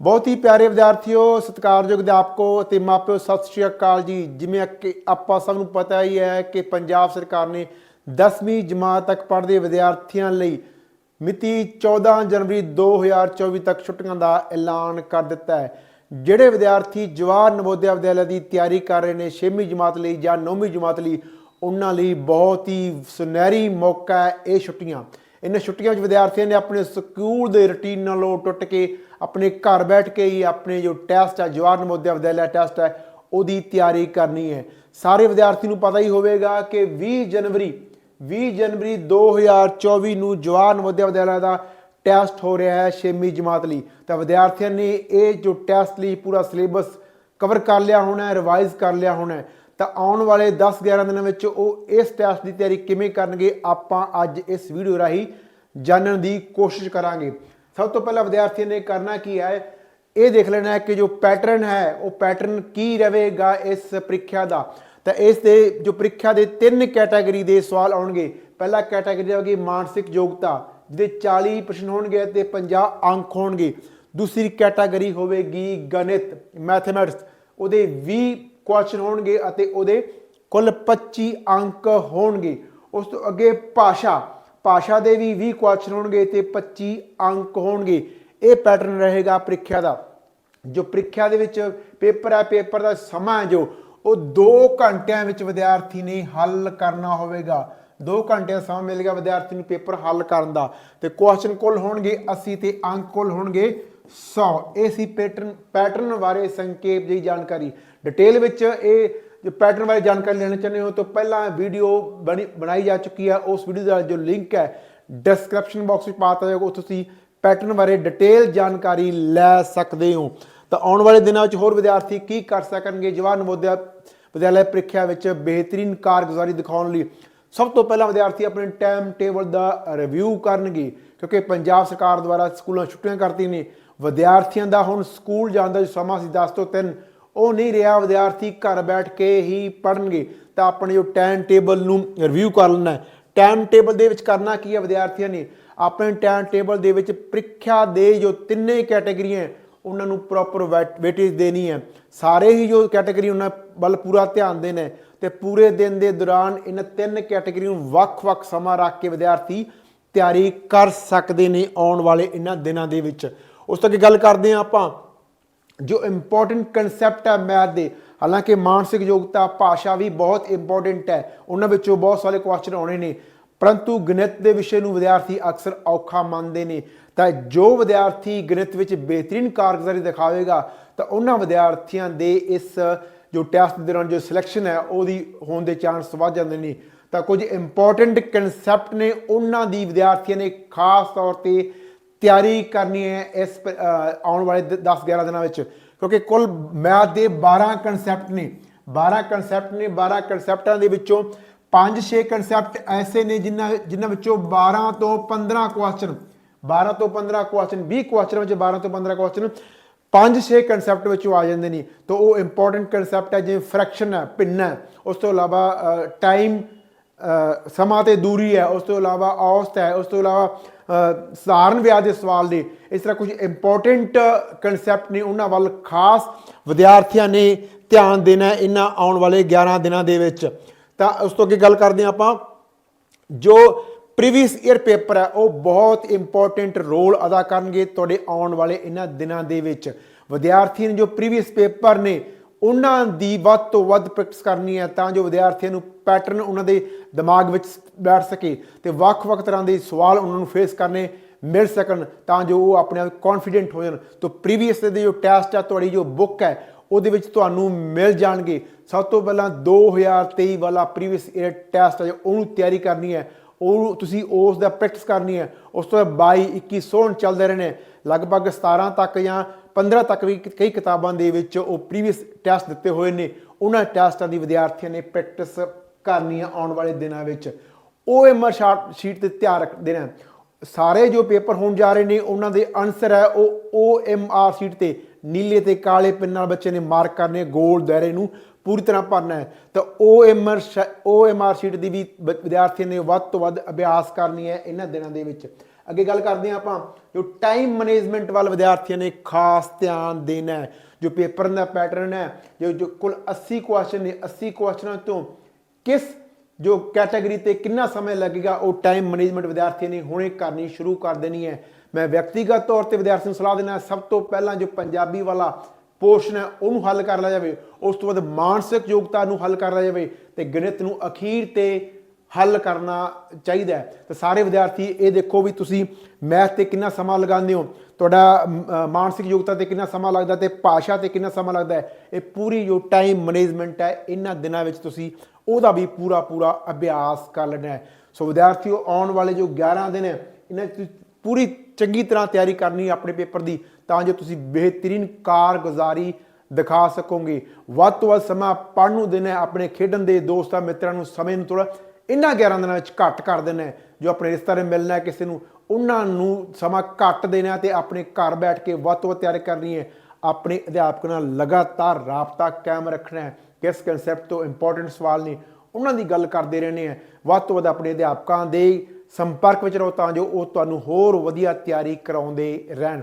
ਬਹੁਤ ਹੀ ਪਿਆਰੇ ਵਿਦਿਆਰਥੀਓ, ਸਤਿਕਾਰਯੋਗ ਅਧਿਆਪਕੋ ਅਤੇ ਮਾਪਿਓ, ਸਤਿ ਸ਼੍ਰੀ ਅਕਾਲ ਜੀ। ਜਿਵੇਂ ਕਿ ਆਪਾਂ ਸਭ ਨੂੰ ਪਤਾ ਹੀ ਹੈ ਕਿ ਪੰਜਾਬ ਸਰਕਾਰ ਨੇ 10ਵੀਂ ਜਮਾਤ ਤੱਕ ਪੜ੍ਹਦੇ ਵਿਦਿਆਰਥੀਆਂ ਲਈ ਮਿਤੀ 14 ਜਨਵਰੀ 2024 ਤੱਕ ਛੁੱਟੀਆਂ ਦਾ ਐਲਾਨ ਕਰ ਦਿੱਤਾ ਹੈ। ਜਿਹੜੇ ਵਿਦਿਆਰਥੀ ਜਵਾਹਰ ਨਵੋਦਿਆ ਵਿਦਿਆਲਿਆ ਦੀ ਤਿਆਰੀ ਕਰ ਰਹੇ ਨੇ 6ਵੀਂ ਜਮਾਤ ਲਈ ਜਾਂ 9ਵੀਂ ਜਮਾਤ ਲਈ, ਉਹਨਾਂ ਲਈ ਬਹੁਤ ਹੀ ਸੁਨਹਿਰੀ ਮੌਕਾ ਹੈ ਇਹ ਛੁੱਟੀਆਂ। ਇਹਨਾਂ ਛੁੱਟੀਆਂ ਵਿੱਚ ਵਿਦਿਆਰਥੀਆਂ ਨੇ ਆਪਣੇ ਸਕੂਲ ਦੇ ਰੁਟੀਨ ਨਾਲੋਂ ਟੁੱਟ ਕੇ ਆਪਣੇ ਘਰ ਬੈਠ ਕੇ ਹੀ ਆਪਣੇ ਜੋ ਟੈਸਟ ਹੈ ਜਵਾਹਰ ਨਵੋਦਿਆ ਵਿਦਿਆਲਿਆ ਟੈਸਟ ਹੈ ਉਹਦੀ ਤਿਆਰੀ ਕਰਨੀ ਹੈ। ਸਾਰੇ ਵਿਦਿਆਰਥੀ ਨੂੰ ਪਤਾ ਹੀ ਹੋਵੇਗਾ ਕਿ 20 ਜਨਵਰੀ 20 ਜਨਵਰੀ 2024 ਨੂੰ ਜਵਾਹਰ ਨਵੋਦਿਆ ਵਿਦਿਆਲਿਆ ਦਾ ਟੈਸਟ ਹੋ ਰਿਹਾ ਹੈ 6ਵੀਂ ਜਮਾਤ ਲਈ। ਤਾਂ ਵਿਦਿਆਰਥੀਆਂ ਨੇ ਇਹ ਜੋ ਟੈਸਟ ਲਈ ਪੂਰਾ ਸਿਲੇਬਸ ਕਵਰ ਕਰ ਲਿਆ ਹੋਣਾ ਹੈ ਰਿਵਾਈਜ਼ ਕਰ ਲਿਆ ਹੋਣਾ ਹੈ ਤਾਂ ਆਉਣ ਵਾਲੇ 10-11 ਦਿਨਾਂ ਵਿੱਚ ਉਹ ਇਸ ਟੈਸਟ ਦੀ ਤਿਆਰੀ ਕਿਵੇਂ ਕਰਨਗੇ, ਆਪਾਂ ਅੱਜ ਇਸ ਵੀਡੀਓ ਰਾਹੀਂ ਜਾਣਨ ਦੀ ਕੋਸ਼ਿਸ਼ ਕਰਾਂਗੇ। ਸਭ ਤੋਂ ਪਹਿਲਾਂ ਵਿਦਿਆਰਥੀਆਂ ਨੇ ਕਰਨਾ ਕੀ ਹੈ, ਇਹ ਦੇਖ ਲੈਣਾ ਹੈ ਕਿ ਜੋ ਪੈਟਰਨ ਹੈ, ਉਹ ਪੈਟਰਨ ਕੀ ਰਹੇਗਾ ਇਸ ਪ੍ਰੀਖਿਆ ਦਾ। ਤਾਂ ਇਸ ਦੇ, ਜੋ ਪ੍ਰੀਖਿਆ ਦੇ ਤਿੰਨ ਕੈਟਾਗਰੀ ਦੇ ਸਵਾਲ ਆਉਣਗੇ। ਪਹਿਲਾ ਕੈਟਾਗਰੀ ਹੋਗੀ ਮਾਨਸਿਕ ਯੋਗਤਾ, ਜਿਹਦੇ 40 ਪ੍ਰਸ਼ਨ ਹੋਣਗੇ ਤੇ 50 ਅੰਕ ਹੋਣਗੇ। ਦੂਸਰੀ ਕੈਟਾਗਰੀ ਹੋਵੇਗੀ ਗਣਿਤ, ਮੈਥਮੈਟਿਕਸ, ਉਹਦੇ 20 ਕੁਐਸਚਨ ਹੋਣਗੇ ਅਤੇ ਉਹਦੇ ਕੁੱਲ 25 ਅੰਕ ਹੋਣਗੇ। ਉਸ ਤੋਂ ਅੱਗੇ ਭਾਸ਼ਾ। ਭਾਸ਼ਾ ਦੇ ਵੀ 20 ਕੁਐਸਚਨ ਹੋਣਗੇ ਤੇ 25 ਅੰਕ ਹੋਣਗੇ। ਇਹ ਪੈਟਰਨ ਰਹੇਗਾ ਪ੍ਰੀਖਿਆ ਦਾ। ਜੋ ਪ੍ਰੀਖਿਆ ਦੇ ਵਿੱਚ ਪੇਪਰ ਹੈ, ਪੇਪਰ ਦਾ ਸਮਾਂ ਹੈ ਜੋ, ਉਹ 2 ਘੰਟਿਆਂ ਵਿੱਚ ਵਿਦਿਆਰਥੀ ਨੇ ਹੱਲ ਕਰਨਾ ਹੋਵੇਗਾ। 2 ਘੰਟਿਆਂ ਦਾ ਸਮਾਂ ਮਿਲੇਗਾ ਵਿਦਿਆਰਥੀ ਨੂੰ ਪੇਪਰ ਹੱਲ ਕਰਨ ਦਾ। ਤੇ ਕੁਐਸਚਨ ਕੁੱਲ ਹੋਣਗੇ 80 ਤੇ ਅੰਕ ਕੁੱਲ ਹੋਣਗੇ 100 ਇਹ ਸੀ ਪੈਟਰਨ ਪੈਟਰਨ ਬਾਰੇ ਸੰਖੇਪ ਜਿਹੀ ਜਾਣਕਾਰੀ। ਡਿਟੇਲ ਵਿੱਚ ਇਹ ਜੋ ਪੈਟਰਨ ਬਾਰੇ ਜਾਣਕਾਰੀ ਲੈਣਾ ਚਾਹੁੰਦੇ ਹੋ ਤਾਂ ਪਹਿਲਾਂ ਵੀਡੀਓ ਬਣੀ ਬਣਾਈ ਜਾ ਚੁੱਕੀ ਹੈ। ਉਸ ਵੀਡੀਓ ਦਾ ਜੋ ਲਿੰਕ ਹੈ ਡਿਸਕ੍ਰਿਪਸ਼ਨ ਬਾਕਸ ਵਿੱਚ ਪਾਤਾ ਜਾਏਗਾ ਉੱਥੇ ਤੁਸੀਂ ਪੈਟਰਨ ਬਾਰੇ ਡਿਟੇਲ ਜਾਣਕਾਰੀ ਲੈ ਸਕਦੇ ਹੋ। ਤਾਂ ਆਉਣ ਵਾਲੇ ਦਿਨਾਂ ਵਿੱਚ ਹੋਰ ਵਿਦਿਆਰਥੀ ਕੀ ਕਰ ਸਕਣਗੇ? ਜਵਾਹਰ ਨਵੋਦਿਆ ਵਿਦਿਆਲਿਆ ਪ੍ਰੀਖਿਆ ਵਿੱਚ ਬਿਹਤਰੀਨ ਕਾਰਗੁਜ਼ਾਰੀ ਦਿਖਾਉਣ ਲਈ ਸਭ ਤੋਂ ਪਹਿਲਾਂ ਵਿਦਿਆਰਥੀ ਆਪਣੇ ਟਾਈਮ ਟੇਬਲ ਦਾ ਰਿਵਿਊ ਕਰਨਗੇ, ਕਿਉਂਕਿ ਪੰਜਾਬ ਸਰਕਾਰ ਦੁਆਰਾ ਸਕੂਲਾਂ ਛੁੱਟੀਆਂ ਕਰਤੀ ਨੇ। ਵਿਦਿਆਰਥੀਆਂ ਦਾ ਹੁਣ ਸਕੂਲ ਜਾਣ ਦਾ ਜੋ ਸਮਾਂ ਸੀ 10 ਤੋਂ 3 ਉਹ ਨਹੀਂ ਰਿਹਾ, ਵਿਦਿਆਰਥੀ ਘਰ ਬੈਠ ਕੇ ਹੀ ਪੜ੍ਹਨਗੇ। ਤਾਂ ਆਪਣੇ ਜੋ ਟਾਈਮ ਟੇਬਲ ਨੂੰ ਰਿਵਿਊ ਕਰ ਲੈਣਾ ਟਾਈਮ ਟੇਬਲ ਦੇ ਵਿੱਚ ਕਰਨਾ ਕੀ ਹੈ ਵਿਦਿਆਰਥੀਆਂ ਨੇ? ਆਪਣੇ ਟਾਈਮ ਟੇਬਲ ਦੇ ਵਿੱਚ ਪ੍ਰੀਖਿਆ ਦੇ ਜੋ ਤਿੰਨੇ ਕੈਟਾਗਰੀਆਂ ਉਹਨਾਂ ਨੂੰ ਪ੍ਰੋਪਰ ਵੇਟੇਜ ਦੇਣੀ ਹੈ। ਸਾਰੇ ਹੀ ਜੋ ਕੈਟਾਗਰੀ ਉਹਨਾਂ ਵੱਲ ਪੂਰਾ ਧਿਆਨ ਦੇਣਾ ਹੈ। ਤੇ ਪੂਰੇ ਦਿਨ ਦੇ ਦੌਰਾਨ ਇਹਨਾਂ ਤਿੰਨ ਕੈਟਾਗਰੀ ਨੂੰ ਵੱਖ-ਵੱਖ ਸਮਾਂ ਰੱਖ ਕੇ ਵਿਦਿਆਰਥੀ ਤਿਆਰੀ ਕਰ ਸਕਦੇ ਨੇ ਆਉਣ ਵਾਲੇ ਇਹਨਾਂ ਦਿਨਾਂ ਦੇ ਵਿੱਚ। ਉਸ ਤੋਂ ਅੱਗੇ ਗੱਲ ਕਰਦੇ ਹਾਂ ਆਪਾਂ ਜੋ ਇੰਪੋਰਟੈਂਟ ਕਨਸੈਪਟ ਹੈ ਮੈਥ ਦੇ। ਹਾਲਾਂਕਿ ਮਾਨਸਿਕ ਯੋਗਤਾ, ਭਾਸ਼ਾ ਵੀ ਬਹੁਤ ਇੰਪੋਰਟੈਂਟ ਹੈ। ਉਹਨਾਂ ਵਿੱਚੋਂ ਬਹੁਤ ਸਾਰੇ ਕੁਐਸਚਨ ਆਉਣੇ ਨੇ। ਪਰੰਤੂ ਗਣਿਤ ਦੇ ਵਿਸ਼ੇ ਨੂੰ ਵਿਦਿਆਰਥੀ ਅਕਸਰ ਔਖਾ ਮੰਨਦੇ ਨੇ। ਤਾਂ ਜੋ ਵਿਦਿਆਰਥੀ ਗਣਿਤ ਵਿੱਚ ਬਿਹਤਰੀਨ ਕਾਰਗੁਜ਼ਾਰੀ ਦਿਖਾਵੇਗਾ, ਤਾਂ ਉਹਨਾਂ ਵਿਦਿਆਰਥੀਆਂ ਦੇ ਇਸ ਜੋ ਟੈਸਟ ਦੇ ਦੌਰਾਨ ਜੋ ਸਿਲੈਕਸ਼ਨ ਹੈ, ਉਹਦੀ ਹੋਣ ਦੇ ਚਾਂਸ ਵੱਧ ਜਾਂਦੇ ਨੇ। ਤਾਂ ਕੁਝ ਇੰਪੋਰਟੈਂਟ ਕਨਸੈਪਟ ਨੇ। ਉਹਨਾਂ ਦੀ ਵਿਦਿਆਰਥੀਆਂ ਨੇ ਖਾਸ ਤੌਰ ਤੇ ਤਿਆਰੀ ਕਰਨੀ ਹੈ ਇਸ ਆਉਣ ਵਾਲੇ 10-11 ਦਿਨਾਂ ਵਿੱਚ। ਕਿਉਂਕਿ ਕੁੱਲ ਮੈਥ ਦੇ 12 ਕਨਸੈਪਟ ਨੇ। 12 ਕਨਸੈਪਟ ਨੇ 12 ਕਨਸੈਪਟਾਂ ਦੇ ਵਿੱਚੋਂ 5-6 ਕਨਸੈਪਟ ਐਸੇ ਨੇ ਜਿਨ੍ਹਾਂ ਜਿਨ੍ਹਾਂ ਵਿੱਚੋਂ 12 ਤੋਂ 15 ਕੁਐਸਚਨ 12 ਤੋਂ 15 ਕੁਐਸਚਨ 20 ਕੁਐਸਚਨ ਵਿੱਚ 12 ਤੋਂ 15 ਕੁਐਸਚਨ 5-6 ਕਨਸੈਪਟ ਵਿੱਚੋਂ ਆ ਜਾਂਦੇ ਨੇ। ਤਾਂ ਉਹ ਇੰਪੋਰਟੈਂਟ ਕਨਸੈਪਟ ਹੈ, ਜਿਵੇਂ ਫ੍ਰੈਕਸ਼ਨ ਹੈ ਭਿੰਨ ਹੈ। ਉਸ ਤੋਂ ਇਲਾਵਾ ਟਾਈਮ ਸਮਾਂ ਤੇ ਦੂਰੀ ਹੈ ਉਸ ਤੋਂ ਇਲਾਵਾ ਔਸਤ ਹੈ ਉਸ ਤੋਂ ਇਲਾਵਾ ਅ, ਸਧਾਰਨ ਵਿਆਜ ਦੇ ਸਵਾਲ ਨੇ। ਇਸ ਤਰ੍ਹਾਂ ਕੁਝ ਇੰਪੋਰਟੈਂਟ ਕਨਸੈਪਟ ਨੇ ਉਹਨਾਂ ਵੱਲ ਖਾਸ ਵਿਦਿਆਰਥੀਆਂ ਨੇ ਧਿਆਨ ਦੇਣਾ ਇਹਨਾਂ ਆਉਣ ਵਾਲੇ 11 ਦਿਨਾਂ ਦੇ ਵਿੱਚ। ਤਾਂ ਉਸ ਤੋਂ ਅੱਗੇ ਗੱਲ ਕਰਦੇ ਹਾਂ ਆਪਾਂ। ਜੋ ਪ੍ਰੀਵੀਅਸ ਈਅਰ ਪੇਪਰ ਹੈ ਉਹ ਬਹੁਤ ਇੰਪੋਰਟੈਂਟ ਰੋਲ ਅਦਾ ਕਰਨਗੇ ਤੁਹਾਡੇ ਆਉਣ ਵਾਲੇ ਇਹਨਾਂ ਦਿਨਾਂ ਦੇ ਵਿੱਚ। ਵਿਦਿਆਰਥੀ ਨੇ ਜੋ ਪ੍ਰੀਵੀਅਸ ਪੇਪਰ ਨੇ ਉਹਨਾਂ ਦੀ ਵੱਧ ਤੋਂ ਵੱਧ ਪ੍ਰੈਕਟਿਸ ਕਰਨੀ ਹੈ ਤਾਂ ਜੋ ਵਿਦਿਆਰਥੀਆਂ ਨੂੰ ਪੈਟਰਨ ਉਹਨਾਂ ਦੇ ਦਿਮਾਗ ਵਿੱਚ ਬੈਠ ਸਕੇ ਤੇ ਵੱਖ-ਵੱਖ ਤਰ੍ਹਾਂ ਦੇ ਸਵਾਲ ਉਹਨਾਂ ਨੂੰ ਫੇਸ ਕਰਨੇ ਮਿਲ ਸਕਣ ਤਾਂ ਜੋ ਉਹ ਆਪਣੇ ਆਪ ਕੌਨਫੀਡੈਂਟ ਹੋ ਜਾਣ। ਤੋਂ ਪ੍ਰੀਵੀਅਸ ਦੇ ਜੋ ਟੈਸਟ ਆ, ਤੁਹਾਡੀ ਜੋ ਬੁੱਕ ਹੈ, ਉਹਦੇ ਵਿੱਚ ਤੁਹਾਨੂੰ ਮਿਲ ਜਾਣਗੇ। ਸਭ ਤੋਂ ਪਹਿਲਾਂ 2023 ਵਾਲਾ ਪ੍ਰੀਵੀਅਸ ਈਅਰ ਟੈਸਟ ਹੈ ਉਹਨੂੰ ਤਿਆਰੀ ਕਰਨੀ ਹੈ, ਉਹ ਤੁਸੀਂ ਉਸ ਦਾ ਪ੍ਰੈਕਟਿਸ ਕਰਨੀ ਹੈ। ਉਸ ਤੋਂ ਬਾਅਦ 22 21 ਸੋਣ ਚੱਲਦੇ ਰਹਿਣੇ। ਲਗਭਗ 17 ਤੱਕ ਜਾਂ 15 ਤੱਕ ਵੀ ਕਈ ਕਿਤਾਬਾਂ ਦੇ ਵਿੱਚ ਉਹ ਪ੍ਰੀਵੀਅਸ ਟੈਸਟ ਦਿੱਤੇ ਹੋਏ ਨੇ। ਉਹਨਾਂ ਟੈਸਟਾਂ ਦੀ ਵਿਦਿਆਰਥੀਆਂ ਨੇ ਪ੍ਰੈਕਟਿਸ ਕਰਨੀ ਹੈ ਆਉਣ ਵਾਲੇ ਦਿਨਾਂ ਵਿੱਚ। ਓਐਮਆਰ ਸ਼ੀਟ ਤੇ ਧਿਆਨ ਰੱਖ ਦੇਣਾ ਸਾਰੇ ਜੋ ਪੇਪਰ ਹੋਣ ਜਾ ਰਹੇ ਨੇ, ਉਹਨਾਂ ਦੇ ਆਨਸਰ ਹੈ ਉਹ ਓ ਐੱਮ ਆਰ ਸ਼ੀਟ ਤੇ। ਨੀਲੇ ਤੇ ਕਾਲੇ ਪਿੰਨ ਨਾਲ ਬੱਚੇ ਨੇ ਮਾਰਕ ਕਰਨੇ, ਗੋਲ ਦਾਇਰੇ ਨੂੰ ਪੂਰੀ ਤਰ੍ਹਾਂ ਭਰਨਾ ਹੈ। ਤਾਂ O M R OMR R sheet ਦੀ ਵੀ ਵਿਦਿਆਰਥੀਆਂ ਨੇ ਵੱਧ ਤੋਂ ਵੱਧ ਅਭਿਆਸ ਕਰਨੀ ਹੈ ਇਹਨਾਂ ਦਿਨਾਂ ਦੇ ਵਿੱਚ। ਅੱਗੇ ਗੱਲ ਕਰਦੇ ਹਾਂ ਆਪਾਂ, ਜੋ ਟਾਈਮ ਮੈਨੇਜਮੈਂਟ ਵੱਲ ਵਿਦਿਆਰਥੀਆਂ ਨੇ ਖਾਸ ਧਿਆਨ ਦੇਣਾ ਹੈ, ਜੋ ਪੇਪਰ ਦਾ ਪੈਟਰਨ ਹੈ, ਜੋ ਜੋ ਕੁੱਲ 80 ਕੁਐਸਚਨ ਨੇ 80 ਕੁਐਸਚਨਾਂ ਤੋਂ ਕਿਸ ਜੋ ਕੈਟਾਗਰੀ ਤੇ ਕਿੰਨਾ ਸਮਾਂ ਲੱਗੇਗਾ, ਉਹ ਟਾਈਮ ਮੈਨੇਜਮੈਂਟ ਵਿਦਿਆਰਥੀਆਂ ਨੇ ਹੁਣੇ ਕਰਨੀ ਸ਼ੁਰੂ ਕਰ ਦੇਣੀ ਹੈ। ਮੈਂ ਵਿਅਕਤੀਗਤ ਤੌਰ ਤੇ ਵਿਦਿਆਰਥੀਆਂ ਨੂੰ ਸਲਾਹ ਦੇਣਾ ਸਭ ਤੋਂ ਪਹਿਲਾਂ ਜੋ ਪੰਜਾਬੀ ਵਾਲਾ ਪੋਰਸ਼ਨ ਹੈ, ਉਹਨੂੰ ਹੱਲ ਕਰ ਲਿਆ ਜਾਵੇ। ਉਸ ਤੋਂ ਬਾਅਦ ਮਾਨਸਿਕ ਯੋਗਤਾ ਨੂੰ ਹੱਲ ਕਰ ਲਿਆ ਜਾਵੇ ਤੇ ਗਣਿਤ ਨੂੰ ਅਖੀਰ ਤੇ ਹੱਲ ਕਰਨਾ ਚਾਹੀਦਾ ਹੈ। ਤੇ ਸਾਰੇ ਵਿਦਿਆਰਥੀ ਇਹ ਦੇਖੋ ਵੀ ਤੁਸੀਂ ਮੈਥ ਤੇ ਕਿੰਨਾ ਸਮਾਂ ਲਗਾਉਂਦੇ ਹੋ। ਤੁਹਾਡਾ ਮ, ਮਾਨਸਿਕ ਯੋਗਤਾ ਤੇ ਕਿੰਨਾ ਸਮਾਂ ਲੱਗਦਾ ਤੇ ਭਾਸ਼ਾ ਤੇ ਕਿੰਨਾ ਸਮਾਂ ਲੱਗਦਾ ਹੈ। ਇਹ ਪੂਰੀ ਜੋ ਟਾਈਮ ਮੈਨੇਜਮੈਂਟ ਹੈ ਇਹਨਾਂ ਦਿਨਾਂ ਵਿੱਚ ਤੁਸੀਂ ਉਹਦਾ ਵੀ ਪੂਰਾ ਪੂਰਾ ਅਭਿਆਸ ਕਰ ਲੈਣਾ ਹੈ। ਸੋ ਵਿਦਿਆਰਥੀਓ ਆਉਣ ਵਾਲੇ ਜੋ 11 ਦਿਨ ਹੈ ਇਹਨਾਂ 'ਚ ਪੂਰੀ ਚੰਗੀ ਤਰ੍ਹਾਂ ਤਿਆਰੀ ਕਰਨੀ ਆਪਣੇ ਪੇਪਰ ਦੀ ਤਾਂ ਜੋ ਤੁਸੀਂ ਬਿਹਤਰੀਨ ਕਾਰਗੁਜ਼ਾਰੀ ਦਿਖਾ ਸਕੋਗੇ। ਵੱਧ ਤੋਂ ਵੱਧ ਸਮਾਂ ਪੜ੍ਹਨ ਨੂੰ ਦੇਣਾ ਆਪਣੇ ਖੇਡਣ ਦੇ ਦੋਸਤਾਂ ਮਿੱਤਰਾਂ ਨੂੰ ਸਮੇਂ ਨੂੰ ਥੋੜਾ ਇਹਨਾਂ 11 ਦਿਨਾਂ ਵਿੱਚ ਘੱਟ ਕਰ ਦੇਣਾ ਜੋ ਆਪਣੇ ਰਿਸ਼ਤੇਦਾਰ ਮਿਲਣਾ ਕਿਸੇ ਨੂੰ, ਉਹਨਾਂ ਨੂੰ ਸਮਾਂ ਘੱਟ ਦੇਣਾ ਤੇ ਆਪਣੇ ਘਰ ਬੈਠ ਕੇ ਵੱਧ ਤੋਂ ਵੱਧ ਤਿਆਰੀ ਕਰਨੀ ਹੈ। ਆਪਣੇ ਅਧਿਆਪਕ ਨਾਲ ਲਗਾਤਾਰ ਰਾਬਤਾ ਕਾਇਮ ਰੱਖਣਾ ਹੈ। ਕਿਸ ਕਨਸੈਪਟ ਤੋਂ ਇੰਪੋਰਟੈਂਟ ਸਵਾਲ ਨੇ, ਉਹਨਾਂ ਦੀ ਗੱਲ ਕਰਦੇ ਰਹਿੰਦੇ ਆ ਵੱਧ ਤੋਂ ਵੱਧ ਆਪਣੇ ਅਧਿਆਪਕਾਂ ਦੇ ਸੰਪਰਕ ਵਿੱਚ ਰਹੋ ਤਾਂ ਜੋ ਉਹ ਤੁਹਾਨੂੰ ਹੋਰ ਵਧੀਆ ਤਿਆਰੀ ਕਰਾਉਂਦੇ ਰਹਿਣ।